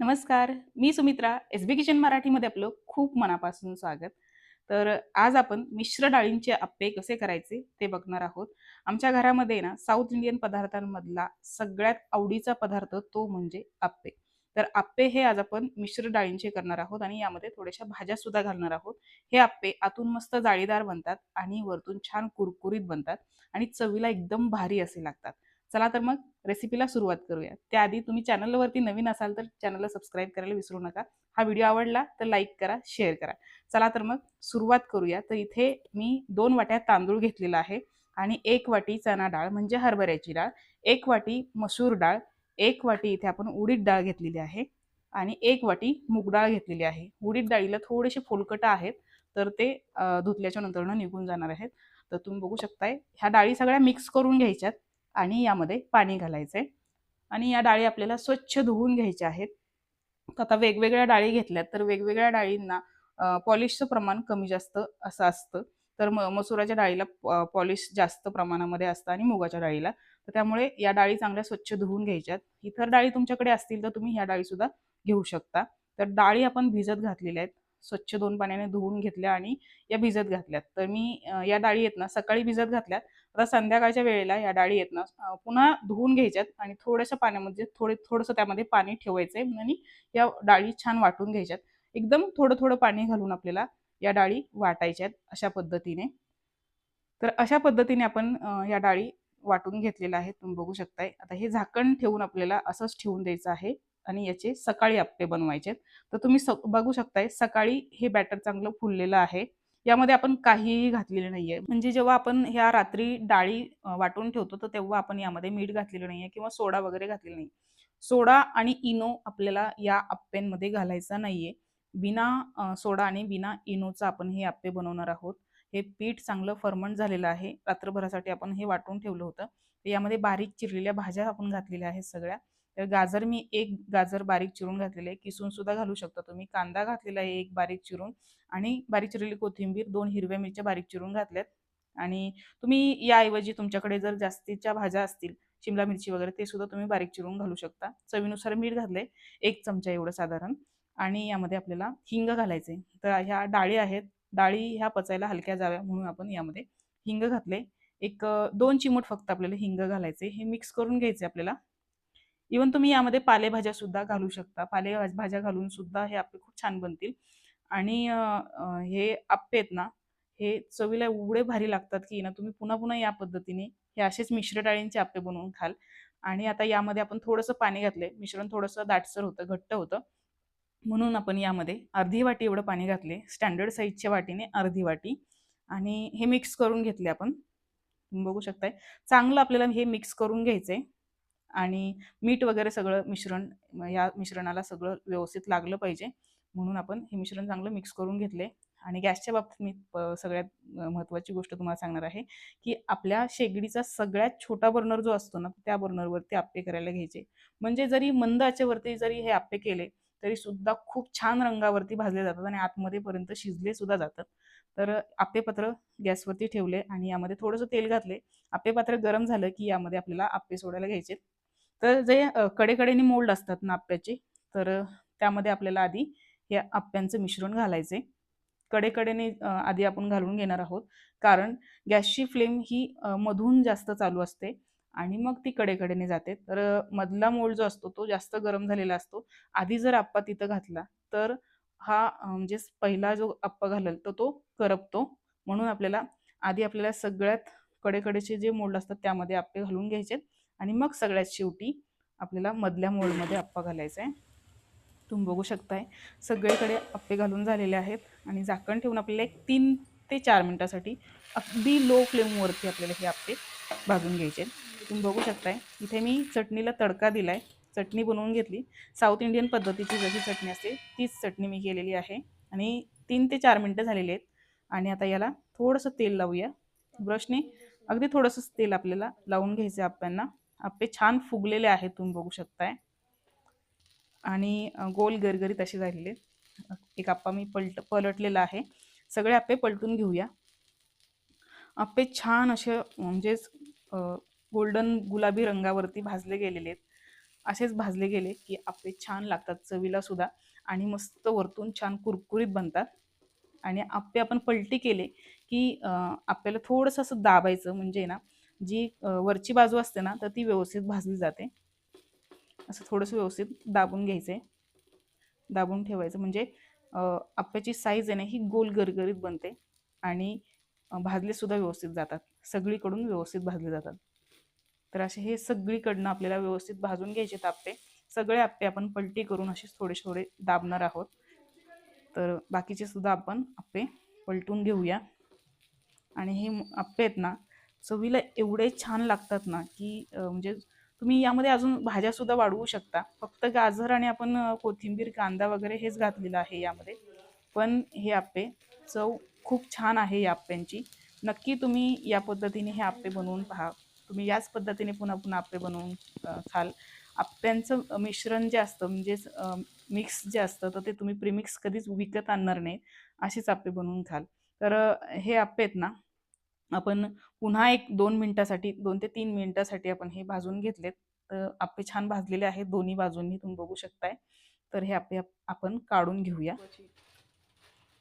नमस्कार मी Sumitra S B kitchen मराठीमध्ये आपलं खूप मनापासून स्वागत. तर आज आपण मिश्र डाळींचे आप्पे कसे करायचे ते बघणार आहोत. आमच्या घरामध्ये ना साऊथ इंडियन पदार्थांमधला सगळ्यात आवडीचा पदार्थ तो म्हणजे आप्पे. तर आप्पे हे आज आपण मिश्र डाळींचे करणार आहोत आणि यामध्ये थोड्याशा भाज्या सुद्धा घालणार आहोत. हे आप्पे आतून मस्त जाळीदार बनतात आणि वरतून छान कुरकुरीत बनतात आणि चवीला एकदम भारी असे लागतात. चला तर मग रेसिपीला सुरुवात करूया. त्याआधी तुम्ही चॅनलवरती नवीन असाल तर चॅनलला सबस्क्राईब करायला विसरू नका. हा व्हिडिओ आवडला तर लाईक करा शेअर करा. चला तर मग सुरुवात करूया. तर इथे मी दोन वाट्या तांदूळ घेतलेला आहे आणि एक वाटी चना डाळ म्हणजे हरभऱ्याची डाळ एक वाटी मसूर डाळ एक वाटी इथे आपण उडीद डाळ घेतलेली आहे आणि एक वाटी मूग डाळ घेतलेली आहे. उडीद डाळीला थोडेसे फोलकट आहेत तर ते धुतल्याच्या नंतरनं निघून जाणार आहेत. तर तुम्ही बघू शकताय ह्या डाळी सगळ्या मिक्स करून घ्यायच्यात. आणि यामध्ये पाणी घालायचं आहे आणि या डाळी आपल्याला स्वच्छ धुवून घ्यायच्या आहेत. आता वेगवेगळ्या डाळी घेतल्यात तर वेगवेगळ्या डाळींना पॉलिशचं प्रमाण कमी जास्त असं असतं. तर म मसुराच्या डाळीला पॉलिश जास्त प्रमाणामध्ये असतं आणि मुगाच्या डाळीला. तर त्यामुळे या डाळी चांगल्या स्वच्छ धुवून घ्यायच्यात इतर डाळी तुमच्याकडे असतील तर तुम्ही ह्या डाळीसुद्धा घेऊ शकता. तर डाळी आपण भिजत घातलेल्या आहेत. स्वच्छ दोन पाण्याने धुवून घेतल्या आणि या भिजत घातल्यात. तर मी या डाळी आहेत ना सकाळी भिजत घातल्यात. आता संध्याकाळच्या वेळेला या डाळी आहेत ना पुन्हा धुवून घ्यायच्यात आणि थोड्याशा पाण्यामध्ये थोडे थोडंसं त्यामध्ये पाणी ठेवायचंय आणि या डाळी छान वाटून घ्यायच्यात. एकदम थोडं थोडं पाणी घालून आपल्याला या डाळी वाटायच्यात अशा पद्धतीने. तर अशा पद्धतीने आपण या डाळी वाटून घेतलेल्या आहेत. तुम्ही बघू शकताय. आता हे झाकण ठेवून आपल्याला असंच ठेवून द्यायचं आहे आणि याचे सकाळी आप्पे बनवायचे तर तुम्ही बघू शकताय सकाळी हे बॅटर चांगलं फुललेलं आहे. यामध्ये आपण काहीही घातलेले नाहीये. म्हणजे जेव्हा आपण ह्या रात्री डाळी वाटून ठेवतो तर तेव्हा आपण यामध्ये मीठ घातलेलं नाहीये किंवा सोडा वगैरे घातलेला नाही. सोडा आणि इनो आपल्याला या आप्प्यांमध्ये घालायचा नाहीये. बिना सोडा आणि बिना इनोचा आपण हे आप्पे बनवणार आहोत. हे पीठ चांगलं फर्मंट झालेलं आहे. रात्रभरासाठी आपण हे वाटून ठेवलं होतं. यामध्ये बारीक चिरलेल्या भाज्या आपण घातलेल्या आहेत सगळ्या. तर गाजर मी एक गाजर बारीक चिरून घातलेले. आहे किसून सुद्धा घालू शकता तुम्ही. कांदा घातलेला आहे एक बारीक चिरून आणि बारीक चिरलेली कोथिंबीर दोन हिरव्या मिरच्या बारीक चिरून घातल्यात. आणि तुम्ही याऐवजी तुमच्याकडे जर जास्तीच्या भाज्या असतील शिमला मिरची वगैरे ते सुद्धा तुम्ही बारीक चिरून घालू शकता. चवीनुसार मीठ घातले एक चमचा एवढं साधारण. आणि यामध्ये आपल्याला हिंग घालायचे तर ह्या डाळी आहेत. डाळी ह्या पचायला हलक्या जाव्या म्हणून आपण यामध्ये हिंग घातले एक दोन चिमूट फक्त आपल्याला हिंग घालायचे हे मिक्स करून घ्यायचे आपल्याला. इवन तुम्ही यामध्ये पालेभाज्या सुद्धा घालू शकता. पालेभाज्या घालून सुद्धा हे आप्पे खूप छान बनतील. आणि हे आप्पे आहेत ना हे चवीला एवढे भारी लागतात की ना तुम्ही पुन्हा पुन्हा या पद्धतीने हे असेच मिश्र डाळींचे आप्पे बनवून खाल. आणि आता यामध्ये आपण थोडंसं पाणी घातले मिश्रण थोडंसं दाटसर होतं घट्ट होतं. म्हणून आपण यामध्ये अर्धी वाटी एवढं पाणी घातले स्टँडर्ड साईजच्या वाटीने अर्धी वाटी. आणि हे मिक्स करून घेतले आपण. बघू शकताय. चांगलं आपल्याला हे मिक्स करून घ्यायचंय. आणि मीठ वगैरे सगळं मिश्रण या मिश्रणाला सगळं व्यवस्थित लागलं पाहिजे. म्हणून आपण हे मिश्रण चांगलं मिक्स करून घेतले. आणि गॅसच्या बाबतीत मी सगळ्यात महत्त्वाची गोष्ट तुम्हाला सांगणार आहे की आपल्या शेगडीचा सगळ्यात छोटा बर्नर जो असतो ना त्या बर्नरवरती आप्पे करायला घ्यायचे. म्हणजे जरी मंद आचेवरती जरी हे आप्पे केले तरी सुद्धा खूप छान रंगावरती भाजले जातात आणि आतमध्ये पर्यंत शिजले सुद्धा जातात. तर आप्पे पात्र गॅसवरती ठेवले आणि यामध्ये थोडंसं तेल घातले. आप्पेपात्र गरम झालं की यामध्ये आपल्याला आप्पे सोडायला घ्यायचे. तर जे कडेकडेने मोल्ड असतात ना आप्याचे तर त्यामध्ये आपल्याला आधी हे आप्यांचं मिश्रण घालायचे. कडेकडेने आधी आपण घालून घेणार आहोत. कारण गॅसची फ्लेम ही मधून जास्त चालू असते आणि मग ती कडेकडेने जाते. तर मधला मोल्ड जो असतो तो जास्त गरम झालेला असतो. आधी जर आप्पा तिथं घातला तर हा म्हणजे पहिला जो आप्पा घालेल तर तो करपतो. म्हणून आपल्याला आधी आपल्याला सगळ्यात कडेकडेचे जे मोल्ड असतात त्यामध्ये आप्पे घालून घ्यायचे आणि मग सगळ्यात शेवटी आपल्याला मधल्या मोडमध्ये आप्पा घालायचा आहे. तुम्ही बघू शकताय सगळीकडे आप्पे घालून झालेले आहेत आणि झाकण ठेवून आपल्याला एक तीन ते चार मिनटासाठी अगदी लो फ्लेमवरती आपल्याला हे आप्पे भाजून घ्यायचे तुम्ही बघू शकताय इथे मी चटणीला तडका दिला आहे चटणी बनवून घेतली. साऊथ इंडियन पद्धतीची जशी चटणी असते तीच चटणी मी केलेली आहे. आणि तीन ते चार मिनटं झालेली आहेत. आणि आता याला थोडंसं तेल लावूया. ब्रशने अगदी थोडंसं तेल आपल्याला लावून घ्यायचं आहे आप्यांना आप्पे छान फुगलेले आहेत तुम्ही बघू शकताय. आणि गोल गरगरीत असे झालेले एक आप्पा मी पलट पलटलेला आहे. सगळे आप्पे पलटून घेऊया. आप्पे छान असे म्हणजेच गोल्डन गुलाबी रंगावरती भाजले गेलेले आहेत. असेच भाजले गेले की आप्पे छान लागतात चवीला सुद्धा. आणि मस्त वरतून छान कुरकुरीत बनतात. आणि आप्पे आपण पलटी केले की आपल्याला थोडंसं असं दाबायचं म्हणजे ना जी वरची बाजू असते ना तर ती व्यवस्थित भाजली जाते. असं थोडंसं व्यवस्थित दाबून घ्यायचं आहे दाबून ठेवायचं म्हणजे आप्याची साईज आहे ना ही गोल गरगरीत बनते आणि भाजले सुद्धा व्यवस्थित जातात. सगळीकडून व्यवस्थित भाजले जातात. तर असे हे सगळीकडनं आपल्याला व्यवस्थित भाजून घ्यायचे आप्पे. सगळे आप्पे आपण पलटी करून असेच थोडे थोडे दाबणार आहोत. तर बाकीचे सुद्धा आपण आप्पे पलटून घेऊया. आणि हे आप्पे आहेत ना चवीला एवढे छान लागतात ना की म्हणजे तुम्ही यामध्ये अजून भाज्यासुद्धा वाढवू शकता. फक्त गाजर आणि आपण कोथिंबीर कांदा वगैरे हेच घातलेलं आहे यामध्ये. पण हे आप्पे चव खूप छान आहे या आप्प्यांची. नक्की तुम्ही या पद्धतीने हे आप्पे बनवून पहा. तुम्ही याच पद्धतीने पुन्हा पुन्हा आप्पे बनवून खाल. आप्प्यांचं मिश्रण जे असतं म्हणजेच मिक्स जे असतं तर ते तुम्ही प्रीमिक्स कधीच विकत आणणार नाही. असेच आप्पे बनवून खाल. तर हे आप्पे आहेत ना आपण पुन्हा एक दोन मिनिटासाठी दोन ते तीन मिनिटासाठी आपण हे भाजून घेतलेत. तर आप्पे छान भाजलेले आहेत दोन्ही बाजूंनी तुम्ही बघू शकताय. तर हे आपे आपण काढून घेऊया.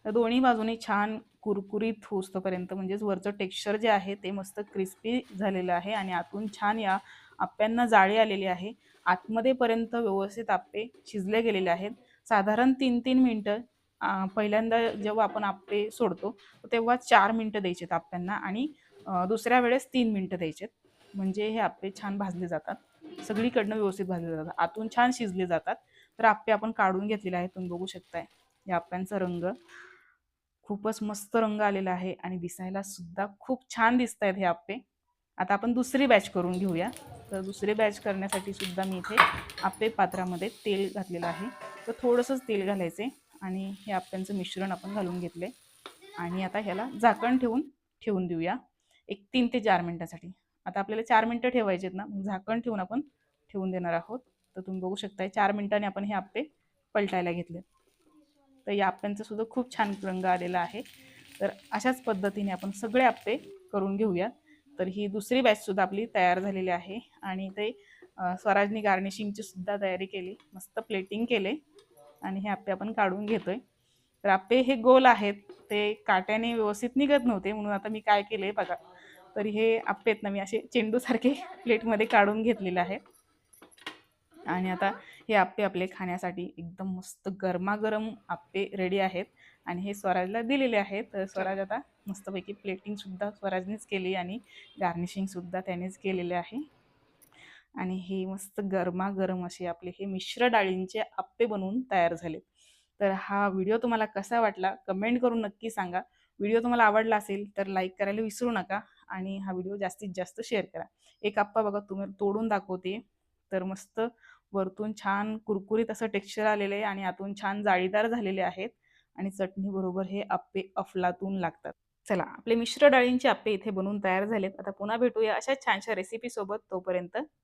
तर दोन्ही बाजूनी छान कुरकुरीत होस्तपर्यंत म्हणजेच वरचं टेक्स्चर जे आहे ते मस्त क्रिस्पी झालेलं आहे आणि आतून छान या आप्प्यांना जाळी आलेली आहे. आतमध्येपर्यंत व्यवस्थित आप्पे शिजले गेलेले आहेत. साधारण तीन तीन मिनटं पहिल्यांदा जेव्हा आपण आप्पे सोडतो तेव्हा चार मिनटं द्यायचेत आप्प्यांना आणि दुसऱ्या वेळेस तीन मिनटं द्यायचेत. म्हणजे हे आप्पे छान भाजले जातात. सगळीकडनं व्यवस्थित भाजले जातात. आतून छान शिजले जातात. तर आप्पे आपण काढून घेतलेले आहेत. तुम्ही बघू शकताय. या आप्प्यांचा रंग खूपच मस्त रंग आलेला आहे आणि दिसायला सुद्धा खूप छान दिसत आहेत हे आप्पे आता आपण दुसरी बॅच करून घेऊया. तर दुसरी बॅच करण्यासाठी सुद्धा मी इथे आप्पे पात्रामध्ये तेल घातलेलं आहे. तर थोडंसंच तेल घालायचे आणि हे आप्यांचं मिश्रण आपण घालून घेतले. आणि आता ह्याला झाकण ठेवून ठेवून देऊया. एक तीन ते चार मिनटासाठी. आता आपल्याला चार मिनटं ठेवायचे आहेत ना झाकण ठेवून आपण ठेवून देणार आहोत. तर तुम्ही बघू शकताय चार मिनटाने आपण हे आप्पे पलटायला घेतले तर या आप्यांचा सुद्धा खूप छान रंग आलेला आहे. तर अशाच पद्धतीने आपण सगळे आप्पे करून घेऊयात. तर ही दुसरी बॅचसुद्धा आपली तयार झालेली आहे. आणि ते स्वराजनी गार्निशिंगची सुद्धा तयारी केली. मस्त प्लेटिंग केले. आणि हे आप्पे आपण काढून घेतोय. तर आप्पे हे गोल आहेत ते काट्याने व्यवस्थित निघत नव्हते म्हणून आता मी काय केले बघा. तर हे आप्पे आहेत ना मी असे चेंडूसारखे प्लेटमध्ये काढून घेतलेले आहे आणि आता हे आप्पे आपले खाण्यासाठी एकदम मस्त गरमागरम आप्पे रेडी आहेत. आणि हे स्वराजला दिलेले आहेत. तर स्वराज आता मस्तपैकी प्लेटिंगसुद्धा स्वराजनेच केली आणि गार्निशिंगसुद्धा त्यानेच केलेले आहे. आणि हे मस्त गरमागरम असे आपले हे मिश्र डाळींचे आप्पे बनवून तयार झाले. तर हा व्हिडिओ तुम्हाला कसा वाटला कमेंट करून नक्की सांगा. व्हिडिओ तुम्हाला आवडला असेल तर लाईक करायला विसरू नका आणि हा व्हिडिओ जास्तीत जास्त शेअर करा. एक आप्पा बघा तुम्ही तोडून दाखवते. तर मस्त वरतून छान कुरकुरीत असं टेक्स्चर आलेलं आहे आणि आतून छान जाळीदार झालेले आहेत आणि चटणी बरोबर हे आप्पे अफलातून लागतात. चला आपले मिश्र डाळींचे आप्पे इथे बनवून तयार झालेत. आता पुन्हा भेटूया अशा छानशा रेसिपी सोबत. तोपर्यंत